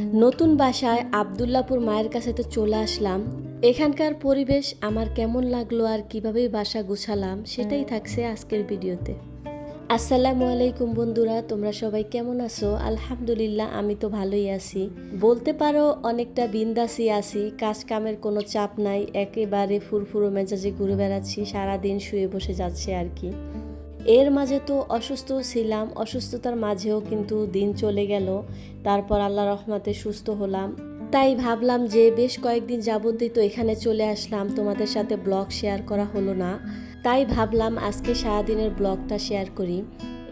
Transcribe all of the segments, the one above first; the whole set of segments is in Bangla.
নতুন বাসায় আবদুল্লাপুর মায়ের কাছে তো চলে আসলাম। এখানকার পরিবেশ আমার কেমন লাগল আর কীভাবে বাসা গুছালাম সেটাই থাকছে আজকের ভিডিওতে। আসসালামু আলাইকুম বন্ধুরা, তোমরা সবাই কেমন আছো? আলহামদুলিল্লাহ, আমি তো ভালোই আছি। বলতে পারো, অনেকটা বিন্দাসই আছি কাজ কামের কোনো চাপ নাই, একেবারে ফুরফুরো মেজাজে ঘুরে বেড়াচ্ছি, সারাদিন শুয়ে বসে যাচ্ছে আর কি। এর মাঝে তো অসুস্থ ছিলাম, অসুস্থতার মাঝেও কিন্তু দিন চলে গেল। তারপর আল্লাহ রহমাতে সুস্থ হলাম। তাই ভাবলাম যে বেশ কয়েকদিন যাবতই তো এখানে চলে আসলাম, তোমাদের সাথে ব্লগ শেয়ার করা হলো না। তাই ভাবলাম আজকে সারাদিনের ব্লগটা শেয়ার করি।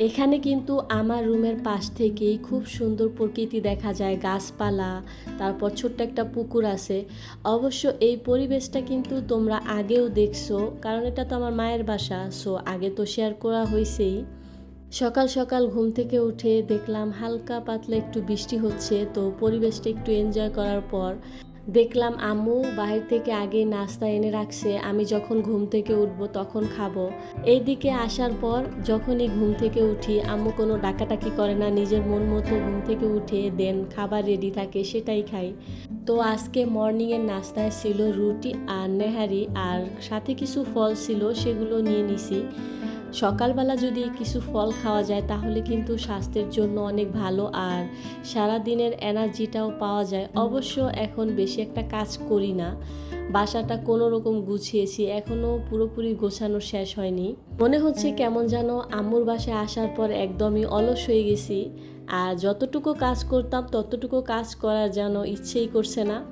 এখানে কিন্তু আমার রুমের পাশ থেকেই খুব সুন্দর প্রকৃতি দেখা যায়, গাছপালা, তারপর ছোট্ট একটা পুকুর আছে। অবশ্য এই পরিবেশটা কিন্তু তোমরা আগেও দেখছ, কারণ এটা তো আমার মায়ের বাসা, সো আগে তো শেয়ার করা হয়েছেই সকাল সকাল ঘুম থেকে উঠে দেখলাম হালকা পাতলা একটু বৃষ্টি হচ্ছে, তো পরিবেশটা একটু এনজয় করার পর দেখলাম আম্মু বাহির থেকে আগে নাস্তা এনে রাখছে, আমি যখন ঘুম থেকে উঠবো তখন খাব। এইদিকে আসার পর যখনই ঘুম থেকে উঠি, আম্মু কোনো ডাকাটাকি করে না, নিজের মন মতো ঘুম থেকে উঠে দেন, খাবার রেডি থাকে, সেটাই খাই। তো আজকে মর্নিংয়ের নাস্তায় ছিল রুটি আর নেহারি, আর সাথে কিছু ফল ছিল, সেগুলো নিয়ে নিছি। সকালবেলা যদি কিছু ফল খাওয়া যায় তাহলে কিন্তু স্বাস্থ্যের জন্য অনেক ভালো আর সারা দিনের এনার্জিটাও পাওয়া যায়। অবশ্য এখন বেশি একটা কাজ করি না। বাসাটা কোনো রকম গুছিয়েছি এখনও পুরোপুরি গোছানো শেষ হয়নি। মনে হচ্ছে কেমন যেন আম্মুর বাসায় আসার পর একদমই অলস হয়ে গেছি আর যতটুকু কাজ করতাম ততটুকু কাজ করার যেন ইচ্ছেই করছে না।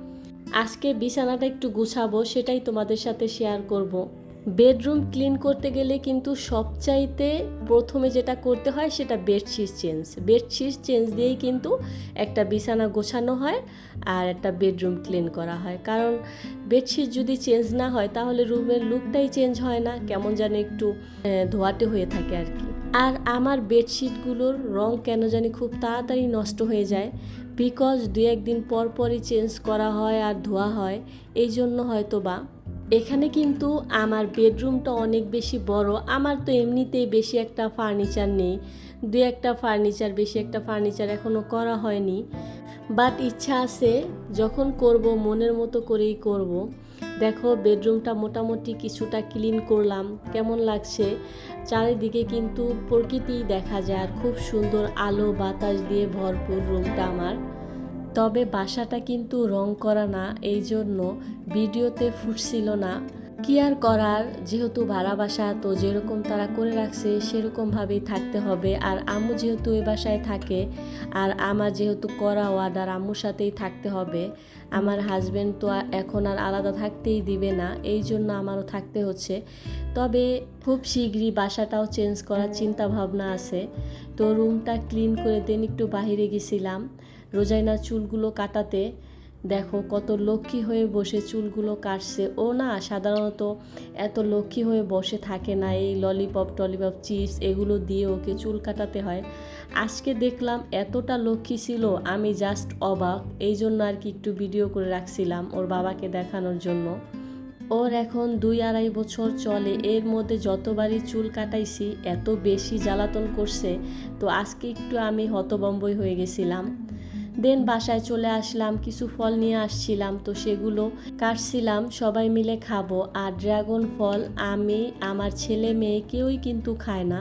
আজকে বিছানাটা একটু গুছাবো সেটাই তোমাদের সাথে শেয়ার করব। বেডরুম ক্লিন করতে গেলে কিন্তু সবচাইতে প্রথমে যেটা করতে হয় সেটা বেডশিট চেঞ্জ। বেডশিট চেঞ্জ দিয়েই কিন্তু একটা বিছানা গোছানো হয় আর একটা বেডরুম ক্লিন করা হয়। কারণ বেডশিট যদি চেঞ্জ না হয় তাহলে রুমের লুকটাই চেঞ্জ হয় না, কেমন যেন একটু ধোয়াটে হয়ে থাকে আর কি। আর আমার বেডশিটগুলোর রং কেন জানি খুব তাড়াতাড়ি নষ্ট হয়ে যায়। বিকজ দু একদিন পর পরই চেঞ্জ করা হয় আর ধোয়া হয়, এই জন্য হয়তো বা এখানে কিন্তু আমার বেডরুমটা অনেক বেশি বড়। আমার তো এমনিতেই বেশি একটা ফার্নিচার নেই। দু একটা ফার্নিচার, বেশি একটা ফার্নিচার এখনও করা হয়নি। বাট ইচ্ছা আছে, যখন করব, মনের মতো করেই করব। দেখো, বেডরুমটা মোটামুটি কিছুটা ক্লিন করলাম। কেমন লাগছে? চারিদিকে কিন্তু প্রকৃতিই দেখা যায়। আর খুব সুন্দর আলো বাতাস দিয়ে ভরপুর রুমটা আমার। তবে বাসাটা কিন্তু রং করা না, এই জন্য ভিডিওতে ফুটছিল না। কি আর করার, যেহেতু ভাড়া বাসা, তো যেরকম তারা করে রাখছে, সেরকমভাবেই থাকতে হবে। আর আম্মু যেহেতু ওই বাসায় থাকে, আর আমার যেহেতু করা অর্ডার আম্মুর সাথেই থাকতে হবে। আমার হাজব্যান্ড তো এখন আর আলাদা থাকতেই দিবে না, এই জন্য আমারও থাকতে হচ্ছে। তবে খুব শীঘ্রই বাসাটাও চেঞ্জ করার চিন্তা ভাবনা আছে। তো রুমটা ক্লিন করে দেন, একটু বাহিরে গেছিলাম। রোজাইনার চুলগুলো কাটাতে। দেখো কত লক্ষ্মী হয়ে বসে চুলগুলো কাটছে। ও না, সাধারণত এত লক্ষ্মী হয়ে বসে থাকে না। এই ললিপপ টলিপপ চিপস এগুলো দিয়ে ওকে চুল কাটাতে হয়। আজকে দেখলাম এতটা লক্ষ্মী ছিল, আমি জাস্ট অবাক। এই জন্য আর কি একটু ভিডিও করে রাখছিলাম ওর বাবাকে দেখানোর জন্য। ওর এখন দুই আড়াই বছর চলে। এর মধ্যে যতবারই চুল কাটাইছি, এত বেশি জ্বালাতন করছে। তো আজকে একটু আমি হতবম্বই হয়ে গেছিলাম। দেন বাসায় চলে আসলাম, কিছু ফল নিয়ে আসছিলাম, তো সেগুলো কাটছিলাম, সবাই মিলে খাব। আর ড্রাগন ফল আমি, আমার ছেলে মেয়ে কেউই কিন্তু খায় না।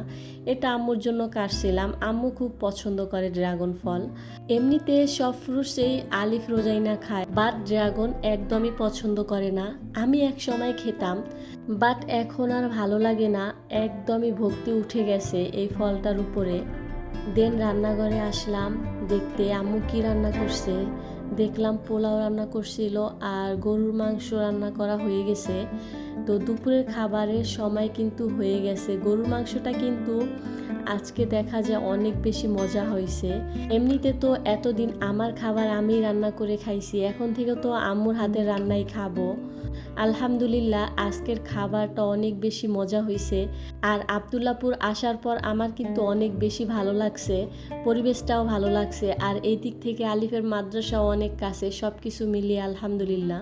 এটা আম্মুর জন্য কাটছিলাম। আম্মু খুব পছন্দ করে ড্রাগন ফল। এমনিতে সব ফ্রুটসেই আলিফ রোজাইনা খায়, বাট ড্রাগন একদমই পছন্দ করে না। আমি এক সময় খেতাম, বাট এখন আর ভালো লাগে না। একদমই ভক্তি উঠে গেছে এই ফলটার উপরে। দেন রান্নাঘরে আসলাম, দেখতে আম্মু কি রান্না করছে? দেখলাম পোলাও রান্না করছিল আর গরুর মাংস রান্না করা হয়ে গেছে। তো দুপুরের খাবারের সময় কিন্তু হয়ে গেছে। গরুর মাংসটা কিন্তু আজকে দেখা যায় অনেক বেশি মজা হয়েছে। এমনিতে তো এতদিন আমার খাবার আমি রান্না করে খাইছি, এখন থেকে তো আম্মুর হাতের রান্নাই খাব। আলহামদুলিল্লাহ, আজকের খাবারটা অনেক বেশি মজা হয়েছে আর আবদুল্লাপুর আসার পর আমার কিন্তু অনেক বেশি ভালো লাগছে, পরিবেশটাও ভালো লাগছে। আর এই দিক থেকে আলিফের মাদ্রাসাও অনেক কাছে সব কিছু মিলিয়ে আলহামদুলিল্লাহ।